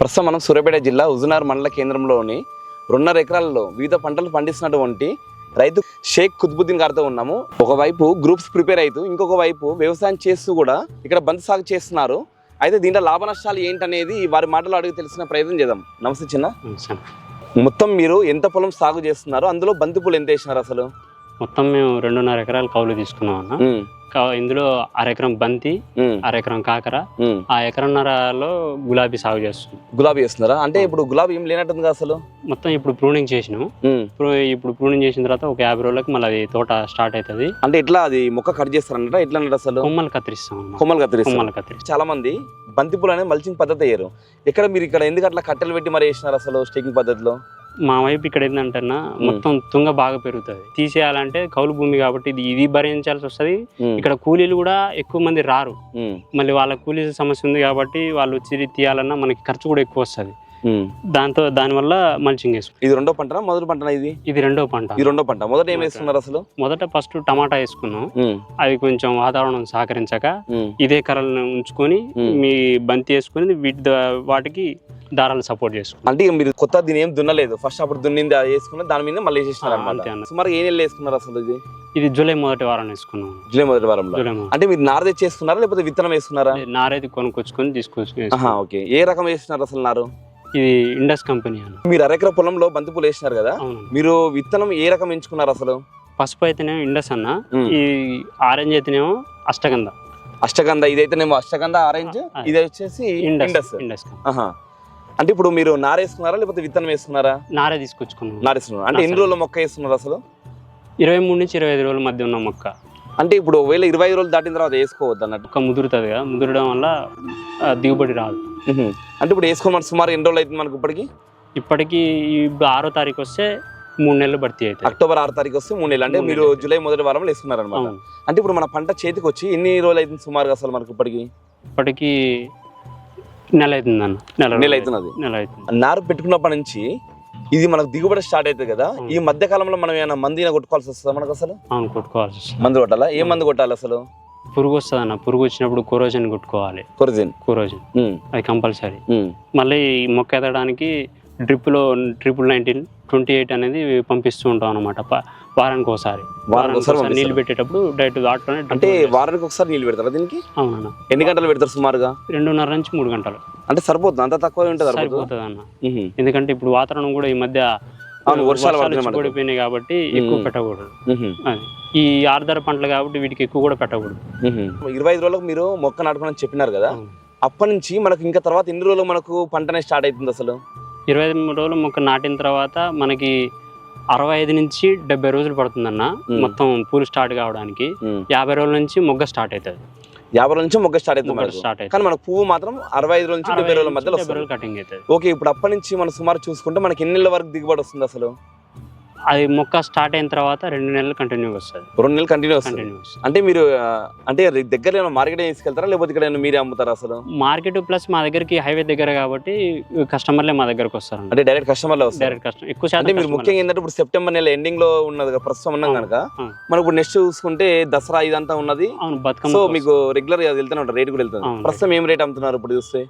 ప్రస్తుతం మనం సూర్యాపేట జిల్లా హుజునార్ మండల కేంద్రంలోని రెండున్నర ఎకరాలలో వివిధ పంటలు పండిస్తున్నటువంటి రైతు షేక్ కుతుబుద్దీన్ గారితో ఉన్నాము. ఒకవైపు గ్రూప్స్ ప్రిపేర్ అవుతూ ఇంకొక వైపు వ్యవసాయం చేస్తూ కూడా ఇక్కడ బంతి సాగు చేస్తున్నారు. అయితే దీంట్లో లాభ నష్టాలు ఏంటనేది వారి మాటలు అడిగి తెలిసిన ప్రయత్నం చేద్దాం. నమస్తే చిన్న. మొత్తం మీరు ఎంత పొలం సాగు చేస్తున్నారు? అందులో బంతి పూలు ఎంత వేసినారు అసలు? మొత్తం మేము రెండున్నర ఎకరాలు కౌలు తీసుకున్నాం అన్న. ఇందులో అరెకరం బంతి అరెకరం కాకర. ఆ ఎకరన్నరలో గులాబీ సాగు చేస్తున్నాం. గులాబీ వేస్తున్నారా అంటే ఇప్పుడు గులాబీ ఏం లేనట్టుంది కదా అసలు? మొత్తం ఇప్పుడు ప్రూనింగ్ చేసినాం. ఉమ్. ప్రూ- ఇప్పుడు ప్రూనింగ్ చేసిన తర్వాత ఒక యాభై రోజులకి మళ్ళీ అది తోట స్టార్ట్ అవుతుంది. అంటే ఎట్లా అది మొక్క కట్ చేస్తారంట ఎట్లా అసలు? కొమ్మలు కత్తిరిస్తాం కొమ్మలు కత్తిరిస్తారు. కొమ్మలు కత్తిరిస్తాం. చాలా మంది బంతిపూలు అనేది మల్చింగ్ పద్ధతి అయ్యారు. ఇక్కడ మీరు ఇక్కడ ఎందుకు అట్లా కట్టెలు పెట్టి మరి వేసినారు అసలు స్టేకింగ్ పద్ధతిలో? మా వైపు ఇక్కడ ఏంటంటే మొత్తం తుంగ బాగా పెరుగుతుంది. తీసేయాలంటే కౌలు భూమి కాబట్టి ఇది ఇది భరించాల్సి వస్తుంది. ఇక్కడ కూలీలు కూడా ఎక్కువ మంది రారు. మళ్ళీ వాళ్ళ కూలీ సమస్య ఉంది కాబట్టి వాళ్ళు వచ్చి తీయాలన్నా మనకి ఖర్చు కూడా ఎక్కువ వస్తుంది. దాంతో దానివల్ల మల్చింగ్ వేసుకుంటాం ఇది రెండో పంటనా? మొదటి పంటనా ఇది? ఇది రెండో పంట. ఇది రెండో పంట. మొదట ఏం వేసుకున్నారు అసలు? మొదట ఫస్ట్ టమాటా వేసుకున్నాం. అది కొంచెం వాతావరణం సహకరించక ఇదే కర్రలను ఉంచుకొని. మీ బంతి వేసుకొని వీటి వాటికి దారాలు సపోర్ట్ చేసుకున్నాం. అంటే మీరు కొత్త దీని ఏం దున్నలేదు. ఫస్ట్ అప్పుడు దున్నింది వేసుకున్న దాని మీద మళ్ళీ వేసేసినారు అన్న. సుమారు ఏ నెలలు వేసుకున్నారు అసలు ఇది? ఇది జూలై మొదటి వారం వేసుకున్నాం. జూలై మొదటి వారంలో. మొదటి. అంటే మీరు నార తెచ్చేసుకున్నారా లేకపోతే విత్తనం వేసుకున్నారా? నారేది కొనుక్కొచ్చుకొని తీసుకొచ్చి ఆహా వేసుకున్నాం. ఓకే. ఏ రకం వేస్తున్నారు అసలు నారు? ఇది ఇండస్ కంపెనీ అన్న. మీరు అరెకర పొలంలో బంతిపూలు వేసినారు కదా అవును. మీరు విత్తనం ఏ రకం ఎంచుకున్నారు అసలు? పసుపు అయితేనేమో ఇండస్ అన్న. ఈ ఆరెంజ్ అయితేనేమో అష్టగంధ. అష్టగంధ ఇదైతేనేమో అష్టగంధ ఆరెంజ్ ఆ, ఇది వచ్చేసి ఇండస్ ఇండస్. Indus company. ఆహా. అంటే ఇప్పుడు మీరు నార వేసుకున్నారా లేకపోతే విత్తనం వేసుకున్నారా? నారే తీసుకొచ్చుకున్నాం. నార వేసుకున్నారు? అంటే ఎన్ని. రోజుల మొక్క వేస్తున్నారు అసలు? ఇరవై మూడు నుంచి ఇరవై ఐదు రోజుల మధ్య ఉన్న మొక్క. అంటే ఇప్పుడు ఒకవేళ ఇరవై ఐదు రోజులు దాటిన తర్వాత వేసుకోవద్దు అన్నట్టు. మొక్క ముదురుతుంది కదా ముదురడం వల్ల ఆ, దిగుబడి రాదు. మ్మ్. అంటే ఇప్పుడు వేసుకోమని సుమారు ఎన్ని రోజులు అవుతుంది మనకి ఇప్పటికి? ఇప్పటికీ ఆరో తారీఖు వస్తే మూడు నెలలు భర్తీ అవుతుంది. అక్టోబర్ ఆరు తారీఖు వస్తే మూడు నెలలు. అంటే మూడు మీరు నెలలు. జూలై మొదటి వారంలో వేసుకున్నారు అనమాట అవును. అంటే ఇప్పుడు మన పంట చేతికి వచ్చి ఎన్ని రోజులు అవుతుంది సుమారుగా అసలు మనకి ఇప్పటికి? ఇప్పటికి నెల అవుతుంది అన్న నెల నెల అవుతున్నది. నెల అవుతుంది. నారు పెట్టుకున్నప్పటి నుంచి ఇది మనకు దిగుబడి స్టార్ట్ అవుతుంది కదా. ఈ మధ్య కాలంలో మనం ఏమైనా మందు కొట్టుకోవాల్సి వస్తుందా మనకు అసలు? అవును కొట్టుకోవాల్సి వస్తుంది. మందు కొట్టాలా? ఏ మందు కొట్టాలి అసలు? పురుగు వస్తుంది అన్న పురుగు వచ్చినప్పుడు కురోజన్ కొట్టుకోవాలి. కొరిజిన్? కురోజన్. అది కంపల్సరీ. మళ్ళీ మొక్క ఎదడానికి డ్రిప్లో ట్రిపుల్ నైన్టీన్ ట్వంటీ ఎయిట్ అనేది పంపిస్తూ ఉంటాం అనమాట వారానికి ఒకసారి వారానికి ఒకసారి నీళ్ళు. పెట్టేటప్పుడు డైరెక్ట్ దాంట్లోనే అంటే. వారానికి ఒకసారి నీళ్ళు పెడతారా దీనికి? అవునన్న. ఎన్ని గంటలు పెడతారు సుమారుగా? రెండున్నర నుంచి మూడు గంటలు. అంటే సరిపోతుంది? అంత తక్కువ ఉంటుంది సరిపోతుంది అన్న ఎందుకంటే ఇప్పుడు వాతావరణం కూడా ఈ మధ్య వర్షాలు. పడిపోయినాయి కాబట్టి ఎక్కువ. పెట్టకూడదు. ఈ ఆర్ధర పంటలు కాబట్టి వీటికి ఎక్కువ కూడా పెట్టకూడదు. ఇరవై ఐదు రోజులకు మీరు మొక్క నాటుకోమని చెప్పినారు కదా. అప్పటి నుంచి మనకు ఇంకా తర్వాత ఎన్ని రోజులు మనకు పంటనే స్టార్ట్ అవుతుంది అసలు? ఇరవై ఐదు రోజులు మొక్క నాటిన తర్వాత మనకి అరవై ఐదు నుంచి డెబ్బై రోజులు పడుతుందన్న. మొత్తం పూలు స్టార్ట్ కావడానికి యాభై రోజుల నుంచి మొగ్గ స్టార్ట్ అవుతుంది యాభై రోజుల నుంచి మొగ్గ స్టార్ట్ అవుతుంది మనకు. స్టార్ట్ అవుతుంది. కానీ మన పువ్వు మాత్రం అరవై ఐదు నుంచి డెబ్బై రోజుల మధ్యలో కటింగ్ అవుతుంది. ఓకే ఇప్పుడు అప్పటి నుంచి మనం సుమారు చూసుకుంటే మనకి ఎన్ని వరకు దిగుబడి వస్తుంది అసలు? అది మొక్క స్టార్ట్ అయిన తర్వాత రెండు నెలలు కంటిన్యూగా వస్తుంది. రెండు నెలలు కంటిన్యూ కంటిన్యూ వస్తుంది. అంటే మీరు అంటే దగ్గర మార్కెట్ తీసుకెళ్తారా? లేకపోతే ఇక్కడ మీరే అమ్ముతారా అసలు? మార్కెట్ ప్లస్ మా దగ్గరికి హైవే దగ్గర కాబట్టి కస్టమర్లే మా దగ్గరకు వస్తారు అంటే డైరెక్ట్ కస్టమర్లో వస్తారు? డైరెక్ట్ కస్టమర్ ఎక్కువ శాతం అంటే మీరు. ముఖ్యంగా ఏంటంటే ఇప్పుడు సెప్టెంబర్ నెల ఎండింగ్లో ఉన్నది కదా, ప్రస్తుతం ఉన్నాం. కనుక. మనకు ఇప్పుడు నెక్స్ట్ చూసుకుంటే దసరా ఇదంతా ఉన్నది. అవును సో బతుకమ్మ మీకు రెగ్యులర్గా వెళ్తూనే ఉంటారు రేట్ కూడా వెళ్తుంది. అవును. ప్రస్తుతం ఏం రేట్ అమ్ముతున్నారు ఇప్పుడు చూస్తే?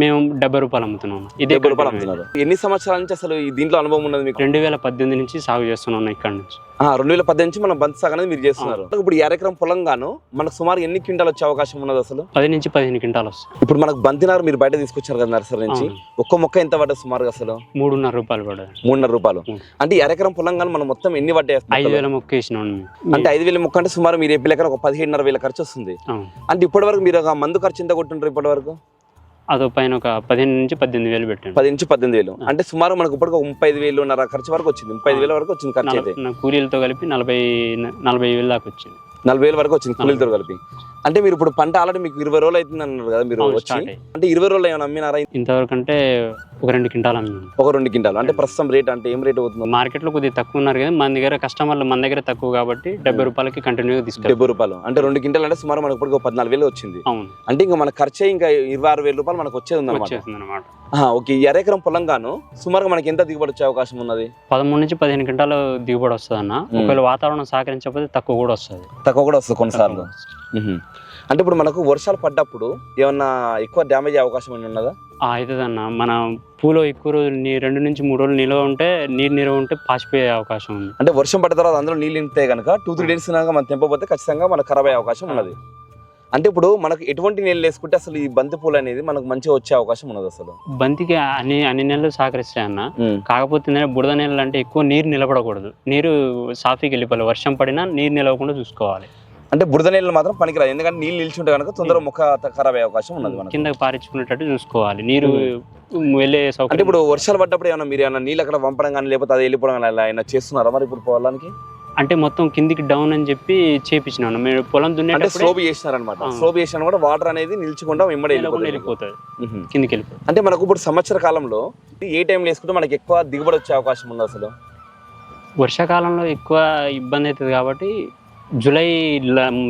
మేము డెబ్బై రూపాయలు అమ్ముతున్నాం. ఇదే డెబ్బై రూపాయలు continue. అమ్ముతున్నారు. ఎన్ని సంవత్సరాల నుంచి అసలు ఈ దీంట్లో అనుభవం ఉన్నది మీకు? రెండు వేల పద్దెనిమిది నుంచి సాగు చేస్తున్నాం ఇక్కడ నుంచి. రెండు వేల పద్దెనిమిది నుంచి మనం బంతి సాగు అనేది మీరు చేస్తున్నారు. ఇప్పుడు ఎకరం పొలం గాను మనకు సుమారు ఎన్ని క్వింటాలు వచ్చే అవకాశం ఉన్నది అసలు? పది నుంచి పదిహేను క్వింటాలు వస్తాయి. ఇప్పుడు మనకు బంతినారు మీరు బయట తీసుకొచ్చారు కదా నర్సరీ నుంచి. ఒక్క మొక్క ఎంత పడ్డది సుమారుగా అసలు? మూడున్నర రూపాయలు పడదు మూడున్నర రూపాయలు. అంటే ఎకరం పొలం గాను మనం మొత్తం ఎన్ని పడ్డాయి ఐదు? వేల మొక్క వేసినాం అంటే ఐదు వేల మొక్క అంటే సుమారు మీరు ఎకరం ఒక పదిహేడున్నర వేల ఖర్చు వస్తుంది. అంటే ఇప్పటి వరకు మీరు మందు ఖర్చు ఎంత కొట్టుంటారు ఇప్పటి వరకు అదో పైన ఒక పదిహేను నుంచి పద్దెనిమిది వేలు పెట్టండి. పది నుంచి పద్దెనిమిది వేలు. అంటే సుమారు మనకు ఇప్పటికి ఒక ముప్పై ఐదు వేలు ఖర్చు వరకు వచ్చింది. ముప్పై ఐదు వేల వరకు వచ్చింది ఖర్చు అయితే. నా కూలీలతో కలిపి నలభై నలభై వేలు దాకా వచ్చింది. నలభై వేల వరకు వచ్చింది కూలీలతో కలిపి. అంటే మీరు ఇప్పుడు పంట ఆల్రెడీ మీకు ఇరవై రోజులు అవుతుంది అన్నారు కదా మీరు వచ్చి. అంటే ఇరవై రోజులు ఏమైనా అమ్మినారా? ఇంతవరకు అంటే ఒక రెండు క్వింటాలు అమ్మినాం. ఒక రెండు క్వింటాలు. అంటే ప్రస్తుతం రేట్ అంటే ఏం రేట్ అవుతుంది? మార్కెట్లో కొద్దిగా తక్కువ ఉన్నారు కదా మన దగ్గర కస్టమర్లు మన దగ్గర తక్కువ కాబట్టి డెబ్బై రూపాయలకి కంటిన్యూగా తీసుకెళ్తాం డెబ్బై రూపాయలు. అంటే రెండు క్వింటాలు అంటే సుమారు మనకు ఇప్పటికి ఒక పద్నాలుగు వేలు వచ్చింది. అవును. అంటే ఇంకా మన ఖర్చే ఇంకా ఇరవై ఆరు వేల రూపాయలు మనకు వచ్చేది ఉందన్నమాట. అనమాట ఓకే ఎకరం పొలం గాను సుమారుగా మనకి ఎంత దిగుబడి వచ్చే అవకాశం ఉన్నది? పదమూడు నుంచి పదిహేను క్వింటాలు దిగుబడి వస్తుంది అన్న. ఒకవేళ వాతావరణం సహకరించకపోతే తక్కువ కూడా వస్తుంది. తక్కువ కూడా వస్తుంది కొన్నిసార్లు. అంటే ఇప్పుడు మనకు వర్షాలు పడ్డప్పుడు ఏమన్నా ఎక్కువ డ్యామేజ్ అయ్యే అవకాశం ఏమైనా ఉన్నదా? అవుతుందన్న మన పూలో ఎక్కువ రోజులు రెండు నుంచి మూడు రోజులు నిల్వ ఉంటే నీరు నిల్వ ఉంటే పాసిపోయే అవకాశం ఉంది. అంటే వర్షం పడ్డ తర్వాత అందులో నీళ్ళు నింపితే కనుక టూ త్రీ డేస్ మనం తెంపకపోతే ఖచ్చితంగా మనకు ఖరాబ్ అయ్యే అవకాశం ఉన్నది. అంటే ఇప్పుడు మనకు ఎటువంటి నీళ్ళు వేసుకుంటే అసలు ఈ బంతి పూలు అనేది మనకు మంచిగా వచ్చే అవకాశం ఉన్నది అసలు. బంతికి అన్ని అన్ని నెలలు సహకరిస్తాయి అన్న. కాకపోతే బురద నీళ్ళు అంటే ఎక్కువ నీరు నిలబడకూడదు. నీరు సాఫీకి వెళ్ళిపోవాలి. వర్షం పడినా నీరు నిలవకుండా చూసుకోవాలి. అంటే బురద నీళ్ళు మాత్రం పనికిరాదు. ఎందుకంటే నీళ్ళు నిల్చుంటే కనుక తొందరగా మొక్క ఖరాబ్ అయ్యే అవకాశం ఉన్నది మనకు. కిందకి పారించుకునేటట్టు చూసుకోవాలి. నీరు వెళ్ళే అంటే సౌకర్యం ఇప్పుడు వర్షాలు పడ్డప్పుడు ఏమన్నా మీరు ఏమన్నా నీళ్ళు అక్కడ పంపడం కానీ లేకపోతే అది వెళ్ళిపోవడం కానీ అలా ఏమైనా చేస్తున్నారా మరి ఇప్పుడు పొలానికి? అంటే మొత్తం కిందికి డౌన్ అని చెప్పి చేపించినాను. మీరు పొలం దున్నేటప్పుడు స్లోబ్ చేసినారనమాట ఆ. స్లోబ్ చేసినా కూడా వాటర్ అనేది నిల్చకుండా వెంబడి వెళ్ళిపోతుంది. కిందికి వెళ్ళిపోతుంది. అంటే మనకు ఇప్పుడు సంవత్సర కాలంలో ఏ టైంలో వేసుకుంటే మనకి ఎక్కువ దిగుబడి వచ్చే అవకాశం ఉంది అసలు? వర్షాకాలంలో ఎక్కువ ఇబ్బంది అవుతుంది కాబట్టి జూలై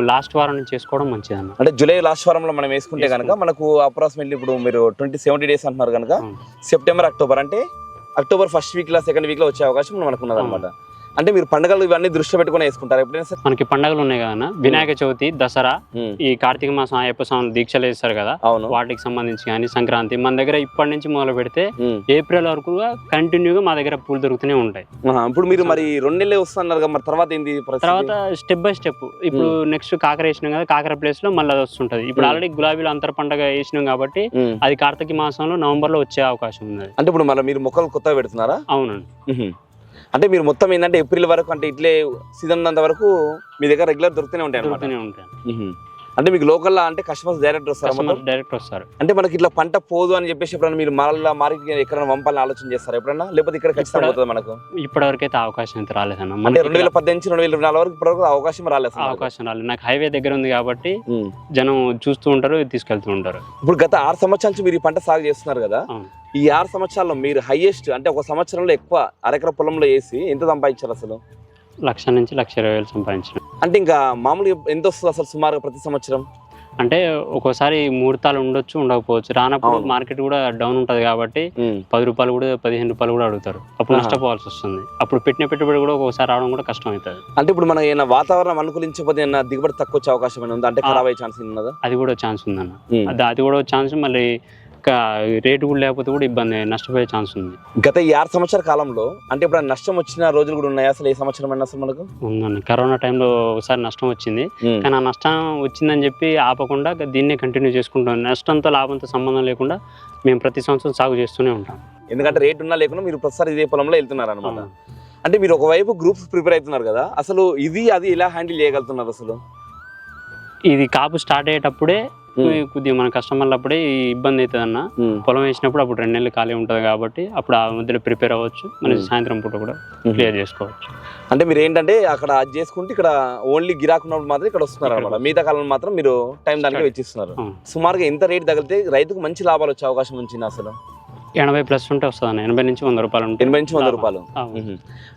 లాస్ట్ వారం నుంచి చేసుకోవడం మంచిదన్న అంటే జూలై లాస్ట్ వారంలో మనం వేసుకుంటే కనుక మనకు అప్రాక్సిమేట్లీ ఇప్పుడు మీరు ట్వంటీ సెవెంటీ డేస్ అంటున్నారు కనుక. సెప్టెంబర్ అక్టోబర్ అంటే అక్టోబర్ ఫస్ట్ వీక్ లా సెకండ్ వీక్లో వచ్చే అవకాశం మనకు ఉన్నది అనమాట అంటే మీరు పండుగలు ఇవన్నీ దృష్టిలో పెట్టుకుని వేసుకుంటారు? ఎప్పుడైనా సరే? మనకి పండుగలు ఉన్నాయి కదా వినాయక చవితి దసరా ఈ కార్తీక మాసం అయ్యప్ప స్వామి దీక్షలు వేస్తారు కదా. అవును. వాటికి సంబంధించి కానీ సంక్రాంతి మన దగ్గర ఇప్పటి నుంచి మొదలు పెడితే. ఏప్రిల్ వరకు కంటిన్యూగా మా దగ్గర పూలు దొరుకుతూనే ఉంటాయి. ఇప్పుడు మీరు మరి రెండు నెలలే వస్తున్నారు కదా మరి తర్వాత ఏంది? తర్వాత స్టెప్ బై స్టెప్. ఇప్పుడు నెక్స్ట్ కాకర వేసినాం కదా కాకర ప్లేస్లో మళ్ళీ అది వస్తుంటది. ఇప్పుడు. ఆల్రెడీ గులాబీలు అంతర పండగ వేసినాం కాబట్టి. అది కార్తీక మాసంలో నవంబర్లో వచ్చే అవకాశం ఉన్నది. అంటే ఇప్పుడు మళ్ళీ మీరు మొక్కలు కొత్తగా పెడుతున్నారా? అవునండి. అంటే మీరు మొత్తం ఏంటంటే ఏప్రిల్ వరకు అంటే ఇట్లే సీజన్ ఉన్నంత వరకు మీ దగ్గర రెగ్యులర్ దొరుకుతూనే ఉంటాయి దొరుకుతూనే ఉంటాయి. అంటే మీకు లోకల్ అంటే కస్టమర్స్ డైరెక్ట్ వస్తారు డైరెక్ట్ వస్తారు. అంటే మనకి ఇట్లా పంట పోదు అని చెప్పేసి ఎప్పుడైనా మీరు మళ్ళీ మార్కెట్ ఎక్కడైనా పంపాలని ఆలోచన చేస్తారు ఎప్పుడన్నా లేకపోతే ఇక్కడ ఖచ్చితంగా ఇప్పుడు- పోతుంది మనకు? ఇప్పటివరకు అయితే అవకాశం అయితే రాలేదన్న. అంటే రెండు వేల పద్దెనిమిది నుంచి రెండు వేల ఇరవై నాలుగు వరకు ఇప్పటివరకు అవకాశం రాలేదు. అవకాశం రాలేదు. నాకు హైవే దగ్గర ఉంది కాబట్టి. జనం చూస్తూ ఉంటారు తీసుకెళ్తూ ఉంటారు. ఇప్పుడు గత ఆరు సంవత్సరాల నుంచి మీరు ఈ పంట సాగు చేస్తున్నారు కదా. ఈ ఆరు సంవత్సరాల్లో మీరు హైయెస్ట్ అంటే ఒక సంవత్సరంలో ఎక్కువ అరెకర పొలంలో వేసి ఎంత సంపాదించారు అసలు? లక్ష నుంచి లక్ష ఇరవై వేలు సంపాదించిన. అంటే ఇంకా మామూలుగా ఎంత వస్తుంది అసలు సుమారుగా ప్రతి సంవత్సరం? అంటే ఒక్కోసారి ముహూర్తాలు ఉండొచ్చు ఉండకపోవచ్చు. రానప్పుడు. మార్కెట్ కూడా డౌన్ ఉంటది కాబట్టి. పది రూపాయలు కూడా పదిహేను రూపాయలు కూడా అడుగుతారు. అప్పుడు. నష్టపోవాల్సి వస్తుంది అప్పుడు పెట్టిన పెట్టుబడి కూడా ఒక్కోసారి రావడం కూడా కష్టం అవుతుంది అంటే ఇప్పుడు మన ఏమైనా వాతావరణం అనుకూలించకపోతే ఏమైనా దిగుబడి తక్కువ వచ్చే అవకాశం ఏమైనా ఉందా? అంటే. ఖరాబ్ అయ్యే ఛాన్స్ ఉన్నదా? అది కూడా ఛాన్స్ ఉందన్న. అది కూడా ఛాన్స్ మళ్ళీ ఇంకా రేటు కూడా లేకపోతే కూడా ఇబ్బంది నష్టపోయే ఛాన్స్ ఉంది. గత ఈ ఆరు సంవత్సరాల కాలంలో అంటే ఇప్పుడు నష్టం వచ్చిన రోజులు కూడా ఉన్నాయి అసలు? ఏ సంవత్సరం అయినా అసలు మనకు? ఉందన్న కరోనా టైంలో ఒకసారి నష్టం వచ్చింది. కానీ ఆ నష్టం వచ్చిందని చెప్పి ఆపకుండా దీన్నే కంటిన్యూ చేసుకుంటాం నష్టంతో లాభంతో సంబంధం లేకుండా మేము ప్రతి సంవత్సరం సాగు చేస్తూనే ఉంటాం. ఎందుకంటే రేట్ ఉన్నా లేకుండా మీరు ప్రతిసారి ఇదే పొలంలో వెళ్తున్నారు అనమాట. అంటే మీరు ఒకవైపు గ్రూప్స్ ప్రిపేర్ అవుతున్నారు కదా అసలు ఇది అది ఎలా హ్యాండిల్ చేయగలుగుతున్నారు అసలు? ఇది కాపు స్టార్ట్ అయ్యేటప్పుడే. కొద్దిగా మన కస్టమర్లు అప్పుడే ఇబ్బంది అవుతుంది అన్న. పొలం వేసినప్పుడు అప్పుడు రెండు నెలలు ఖాళీ ఉంటుంది కాబట్టి అప్పుడు ఆ మధ్యలో ప్రిపేర్ అవ్వచ్చు మన. సాయంత్రం పూట కూడా క్లియర్ చేసుకోవచ్చు అంటే మీరు ఏంటంటే అక్కడ అది చేసుకుంటే ఇక్కడ ఓన్లీ గిరాకున్నప్పుడు మాత్రం ఇక్కడ వస్తున్నారు అనమాట మిగతా కాలంలో మాత్రం మీరు టైం దానికి. వెచ్చిస్తున్నారు. సుమారుగా ఎంత రేట్ తగిలితే రైతుకు మంచి లాభాలు వచ్చే అవకాశం ఉంచింది అసలు ఎనభై ప్లస్ ఉంటే వస్తుంది అన్న ఎనభై నుంచి వంద రూపాయలు ఉంటాయి ఎనభై నుంచి వంద రూపాయలు.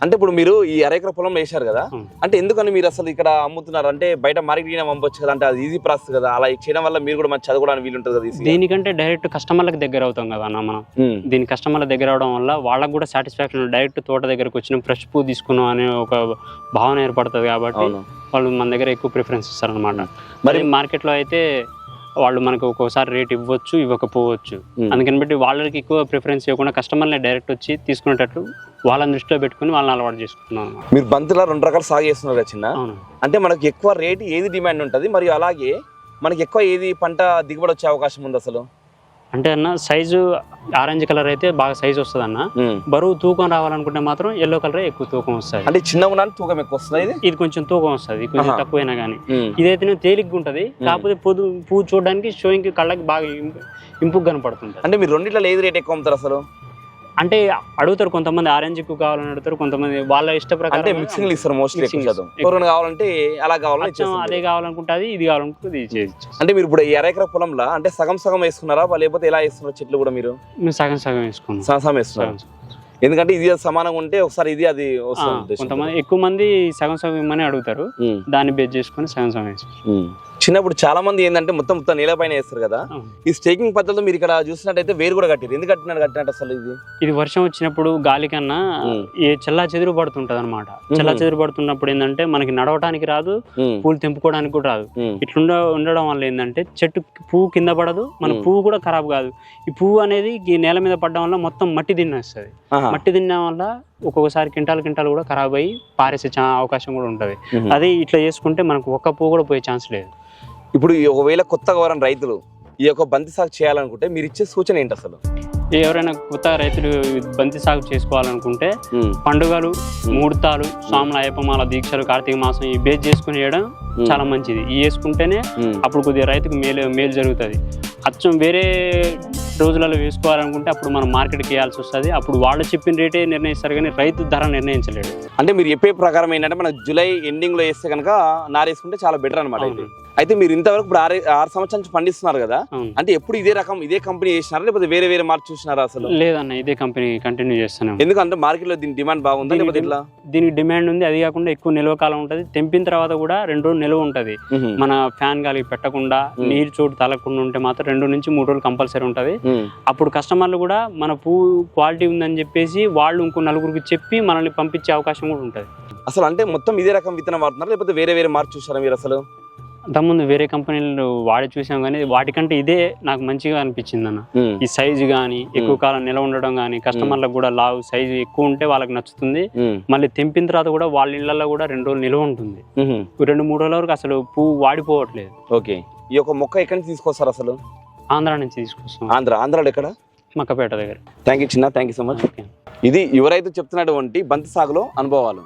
అంటే ఇప్పుడు మీరు ఈ అరెకర పొలం వేశారు కదా. అంటే ఎందుకని మీరు అసలు ఇక్కడ అమ్ముతున్నారు? అంటే బయట మార్కెట్ పంపొచ్చు కదా అంటే అది ఈజీ ప్రాసెస్ కదా. అలా చేయడం వల్ల మీరు కూడా మంచి చదువుకోవడానికి వీలు ఉంటుంది కదా. దీనికంటే డైరెక్ట్ కస్టమర్లకు దగ్గర అవుతాం కదా అన్న మనం. దీని కస్టమర్ల దగ్గర అవడం వల్ల వాళ్ళకు కూడా సాటిస్ఫాక్షన్ డైరెక్ట్ తోట దగ్గరకు వచ్చిన ఫ్రెష్ పూ తీసుకున్నాం అనే ఒక భావన ఏర్పడుతుంది కాబట్టి వాళ్ళు మన దగ్గర ఎక్కువ ప్రిఫరెన్స్ ఇస్తారనమాట మరి మార్కెట్లో అయితే వాళ్ళు మనకు ఒక్కోసారి రేట్ ఇవ్వచ్చు ఇవ్వకపోవచ్చు. అందుకని బట్టి వాళ్ళకి ఎక్కువ ప్రిఫరెన్స్ ఇవ్వకుండా కస్టమర్ని డైరెక్ట్ వచ్చి తీసుకునేటట్లు వాళ్ళని దృష్టిలో పెట్టుకుని వాళ్ళని అలవాటు చేసుకున్నాం అన్నమాట. మీరు బంతుల రెండు రకాల సాగు చేస్తున్నారు చిన్న? అవును. అంటే మనకి ఎక్కువ రేట్ ఏది డిమాండ్ ఉంటుంది? మరియు అలాగే మనకి ఎక్కువ ఏది పంట దిగుబడి వచ్చే అవకాశం ఉంది అసలు? అంటే అన్న సైజు ఆరెంజ్ కలర్ అయితే బాగా సైజు వస్తుంది అన్న బరువు తూకం రావాలనుకుంటే మాత్రం ఎల్లో కలర్ ఎక్కువ తూకం వస్తుంది. అంటే చిన్నగా ఉన్నాను తూకం ఎక్కువ వస్తుంది ఇది? ఇది కొంచెం తూకం వస్తుంది కొంచెం. తక్కువైనా కానీ ఇదైతే తేలిగ్గా ఉంటుంది కాకపోతే పొదు పువ్వు చూడడానికి షోయింగ్ కళ్ళకి బాగా ఇంపు- ఇంపుగా కనపడుతుంటుంది. అంటే మీరు రెండిట్లో ఏది రేట్ ఎక్కువ అమ్ముతారు అసలు? అంటే అడుగుతారు కొంతమంది ఆరెంజ్ ఎక్కువ కావాలని అడుగుతారు కొంతమంది వాళ్ళ ఇష్ట అంటే ప్రకారం మిక్సింగ్ ఇస్తారు మోస్ట్లీ ఎక్కువ Mixing శాతం ఇస్తారు. ఎవరైనా కావాలంటే అలా కావాలని ఇచ్చేస్తారు. అదే కావాలనుకుంటే ఇది కావాలనుకుంటే ఇది చేయొచ్చు అంటే మీరు ఇప్పుడు అరెకర పొలంలో అంటే సగం సగం వేసుకున్నారా లేకపోతే ఎలా వేస్తున్నారు చెట్లు కూడా మీరు సగం సగం వేసుకున్నాం సగం సగం వేస్తున్నారు. ఎందుకంటే ఇది సమానంగా ఉంటే ఒకసారి ఇది అది. కొంతమంది ఎక్కువ మంది సగం సగం ఇమ్మని అడుగుతారు దాన్ని బేస్ చేసుకొని సగం సగం వేసుకుంటాం ఉమ్. చిన్నప్పుడు చాలా మంది ఏంటంటే మొత్తం మొత్తం నేలపైన వేస్తారు కదా. ఈ స్టేకింగ్ పద్ధతిలో మీరు ఇక్కడ చూసినట్టయితే వేరు కూడా కట్టారు. ఎందుకు కట్టినాడు కట్టినట్టు అసలు ఇది? ఇది వర్షం వచ్చినప్పుడు గాలి కన్నా. ఏ చెల్లా చెదురు పడుతుంటది అనమాట చెల్లా చెదురు పడుతున్నప్పుడు ఏంటంటే మనకి నడవటానికి రాదు పూలు తెంపుకోవడానికి కూడా రాదు. ఇట్లుండ ఉండడం వల్ల ఏంటంటే చెట్టు పువ్వు కింద పడదు మన. పువ్వు కూడా ఖరాబ్ కాదు. ఈ పువ్వు అనేది ఈ నేల మీద పడడం వల్ల మొత్తం మట్టి తినేస్తుంది ఆహా, మట్టి తినడం వల్ల ఒక్కొక్కసారి కింటాలు కింటాలు కూడా ఖరాబ్ అయ్యి పారేసే అవకాశం కూడా ఉంటుంది. అదే ఇట్లా చేసుకుంటే మనకు ఒక్క పువ్వు కూడా పోయే ఛాన్స్ లేదు. ఇప్పుడు ఒకవేళ కొత్తగా ఎవరైనా రైతులు ఈ యొక్క బంతి సాగు చేయాలనుకుంటే మీరు ఇచ్చే సూచన ఏంటి అసలు? ఎవరైనా కొత్త రైతులు బంతి సాగు చేసుకోవాలనుకుంటే పండుగలు ముహూర్తాలు స్వాముల అయ్యప్పమాల దీక్షలు కార్తీక మాసం ఈ బేస్ చేసుకుని వేయడం ఉమ్, చాలా మంచిది. ఈ వేసుకుంటేనే అప్పుడు కొద్దిగా రైతుకు మేలు మేలు జరుగుతుంది. అచ్చం వేరే రోజులలో వేసుకోవాలనుకుంటే అప్పుడు మనం మార్కెట్కి వేయాల్సి వస్తుంది. అప్పుడు వాళ్ళు చెప్పిన రేటే నిర్ణయిస్తారు కానీ రైతు ధర నిర్ణయించలేడు. అంటే మీరు చెప్పే ప్రకారం ఏంటంటే మన జూలై ఎండింగ్లో వేస్తే కనుక నారేసుకుంటే చాలా బెటర్ అనమాట అయితే మీరు ఇంతవరకు ఇప్పుడు ఆరు ఆరు సంవత్సరాల నుంచి పండిస్తున్నారు కదా. అంటే ఎప్పుడు ఇదే రకం ఇదే కంపెనీ చేసినారా? లేకపోతే వేరే వేరే మార్చి చూసినారా అసలు? లేదన్న ఇదే కంపెనీ కంటిన్యూ చేస్తున్నాం ఎందుకంటే మార్కెట్లో దీని డిమాండ్ బాగుందా లేకపోతే ఎట్లా? దీనికి డిమాండ్ ఉంది అది కాకుండా ఎక్కువ నిల్వ కాలం ఉంటుంది. తెంపిన తర్వాత కూడా రెండు రోజులు నిల్వ ఉంటుంది. మన ఫ్యాన్ గాలికి పెట్టకుండా. నీరు చోటు తలగకుండా ఉంటే మాత్రం రెండు నుంచి మూడు రోజులు కంపల్సరీ ఉంటుంది. అప్పుడు కస్టమర్లు కూడా మన పువ్వు క్వాలిటీ ఉందని చెప్పేసి వాళ్ళు ఇంకో నలుగురికి చెప్పి మనల్ని పంపించే అవకాశం కూడా ఉంటుంది. అసలు అంటే మొత్తం ఇదే రకం విత్తనం వాడుతున్నారా? లేకపోతే వేరే వేరే మార్చి చూసారా మీరు అసలు? అంతకుముందు వేరే కంపెనీలు వాడి చూసాం కానీ వాటికంటే ఇదే నాకు మంచిగా అనిపించింది అన్న. ఈ సైజు కానీ ఎక్కువ కాలం నిలవ ఉండడం కానీ కస్టమర్లకు కూడా లావు సైజు ఎక్కువ ఉంటే వాళ్ళకి నచ్చుతుంది. మళ్ళీ తెంపిన తర్వాత కూడా వాళ్ళ ఇళ్ళల్లో కూడా రెండు రోజులు నిల్వ ఉంటుంది. రెండు మూడు రోజుల వరకు అసలు పువ్వు వాడిపోవట్లేదు. ఓకే. ఈ యొక్క మొక్క ఎక్కడి నుంచి తీసుకొస్తారు అసలు? ఆంధ్ర నుంచి తీసుకొస్తాం. ఆంధ్ర ఆంధ్రాలో ఎక్కడ? మక్కపేట దగ్గర. థ్యాంక్ యూ చిన్న. థ్యాంక్ యూ సో మచ్ ఇది ఎవరైతే చెప్తున్నటువంటి బంతి సాగులో అనుభవాలు?